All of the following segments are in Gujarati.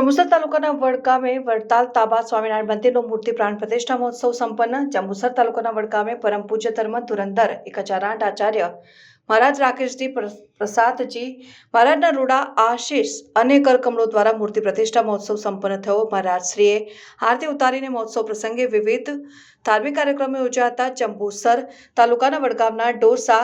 જંબુસર તાલુકાના વડગામે વડતાલ તાબા સ્વામિનારાયણ મંદિરનો મૂર્તિ પ્રાણ પ્રતિષ્ઠા મહોત્સવ સંપન્ન. જંબુસર તાલુકાના વડગામે પરમ પૂજ્ય ધર્મ ધુરંધર એક હજાર આઠ આચાર્ય મહારાજ રાકેશજી પ્ર- પ્રસાદજી મહારાજના રૂડા આશીષ અને કરકમળો દ્વારા મૂર્તિ પ્રતિષ્ઠા મહોત્સવ સંપન્ન થયો. મહારાજશ્રીએ આરતી ઉતારીને મહોત્સવ પ્રસંગે વિવિધ ધાર્મિક કાર્યક્રમો યોજાતા હતા. જંબુસર તાલુકાના વડગામના ડોસા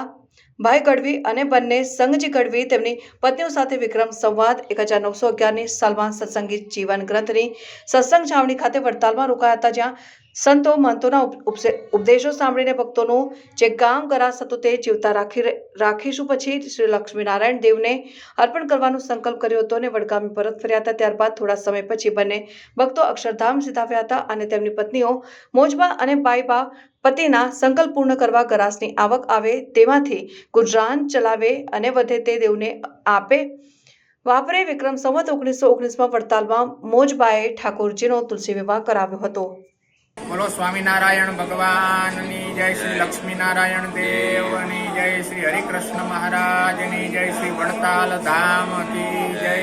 ભાઈ ગઢવી અને બંને સંઘજી ગઢવી તેમની પત્નીઓ સાથે વિક્રમ સંવાદ એક હજાર નવસો અગિયારની સાલમાં સત્સંગી જીવન ગ્રંથની સત્સંગ છાવણી ખાતે વડતાલમાં રોકાયા હતા, જ્યાં સંતો મંતોના ઉપ- ઉપદેશો સાંભળીને ભક્તોનું જે ગામ ગરાસ હતું તે જીવતા રાખી રાખીશું. પછી શ્રી લક્ષ્મીનારાયણ દેવને અર્પણ કરવાનો સંકલ્પ કર્યો હતો અને વડગામે પરત ફર્યા હતા. ત્યારબાદ થોડા સમય પછી બંને ભક્તો અક્ષરધામ સીધાવ્યા હતા અને તેમની પત્નીઓ મોજબા અને બાઈબા પતિના સંકલ્પ પૂર્ણ કરવા ગરાસની આવક આવે તેમાંથી ગુજરાન ચલાવે અને વધે તે દેવને આપે. વાપરે વિક્રમ સંવત ઓગણીસો ઓગણીસમાં વડતાલમાં મોજબાએ ઠાકોરજીનો તુલસી વિવાહ કરાવ્યો હતો. બોલો સ્વામિનારાયણ ભગવાનની જય શ્રી લક્ષ્મીનારાયણ દેવની જય શ્રી હરિકૃષ્ણ મહારાજની જય શ્રી વડતાલ ધામ કી જય.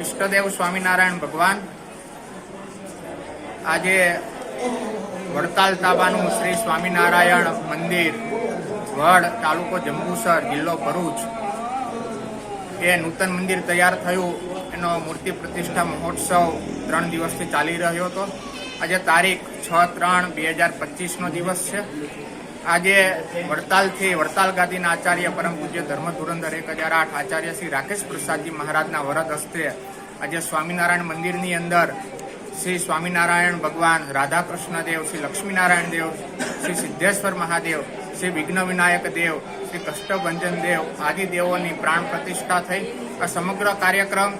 ઈષ્ટદેવ સ્વામિનારાયણ ભગવાન, આજે વડતાલ તાબાનું શ્રી સ્વામિનારાયણ મંદિર વડ તાલુકો જંબુસર, જિલ્લો ભરૂચ. એ નૂતન મંદિર તૈયાર થયું. એનો મૂર્તિ પ્રતિષ્ઠા મહોત્સવ ત્રણ દિવસથી ચાલી રહ્યો હતો. આજે તારીખ છ ત્રણ બે હજાર પચીસનો દિવસ છે. આજે વડતાલથી વડતાલ ગાદીના આચાર્ય પરમ પૂજ્ય ધર્મ ધુરંધર એક હજાર આઠ આચાર્ય શ્રી રાકેશ પ્રસાદજી મહારાજના વરદ હસ્તે આજે સ્વામિનારાયણ મંદિરની અંદર શ્રી સ્વામિનારાયણ ભગવાન રાધાકૃષ્ણ દેવ, શ્રી લક્ષ્મીનારાયણ દેવ, શ્રી સિદ્ધેશ્વર મહાદેવ શ્રી વિઘ્ન વિનાયક દેવ, શ્રી કષ્ટભંજન દેવ આદિ દેવોની પ્રાણ પ્રતિષ્ઠા થઈ. આ સમગ્ર કાર્યક્રમ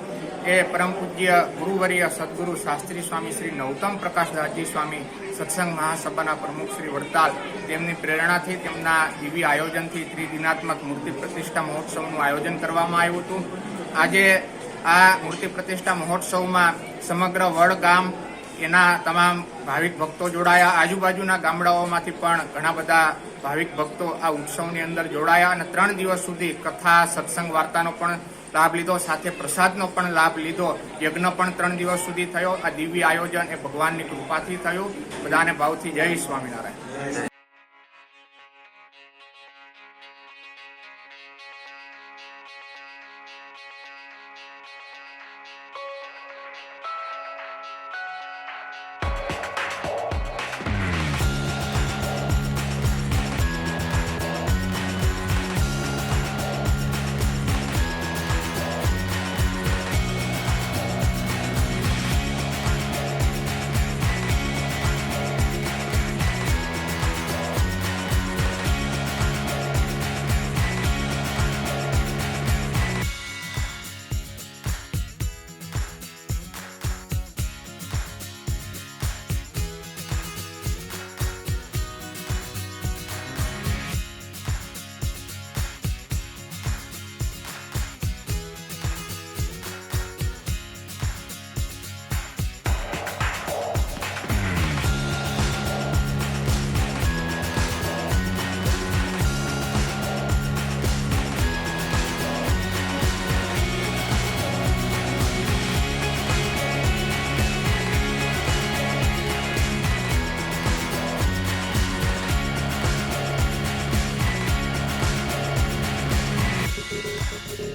એ પરમ પૂજ્ય ગુરુવર્ય સદગુરુ શાસ્ત્રી સ્વામી શ્રી નૌતમ પ્રકાશદાસજી સ્વામી સત્સંગ મહાસભાના પ્રમુખ શ્રી વડતાલ, તેમની પ્રેરણાથી તેમના દિવ્ય આયોજનથી ત્રિદિનાત્મક મૂર્તિ પ્રતિષ્ઠા મહોત્સવનું આયોજન કરવામાં આવ્યું હતું. આજે આ મૂર્તિ પ્રતિષ્ઠા મહોત્સવમાં સમગ્ર વડ ગામ, એના તમામ ભાવિક ભક્તો જોડાયા. આજુબાજુના ગામડાઓમાંથી પણ ઘણા બધા ભાવિક ભક્તો આ ઉત્સવની અંદર જોડાયા અને ત્રણ દિવસ સુધી કથા, સત્સંગ વાર્તાનો પણ લાભ લીધો, સાથે પ્રસાદનો પણ લાભ લીધો. યજ્ઞ પણ ત્રણ દિવસ સુધી થયો. આ દિવ્ય આયોજન એ ભગવાનની કૃપાથી થયું. બધાને ભાવથી જય સ્વામિનારાયણ.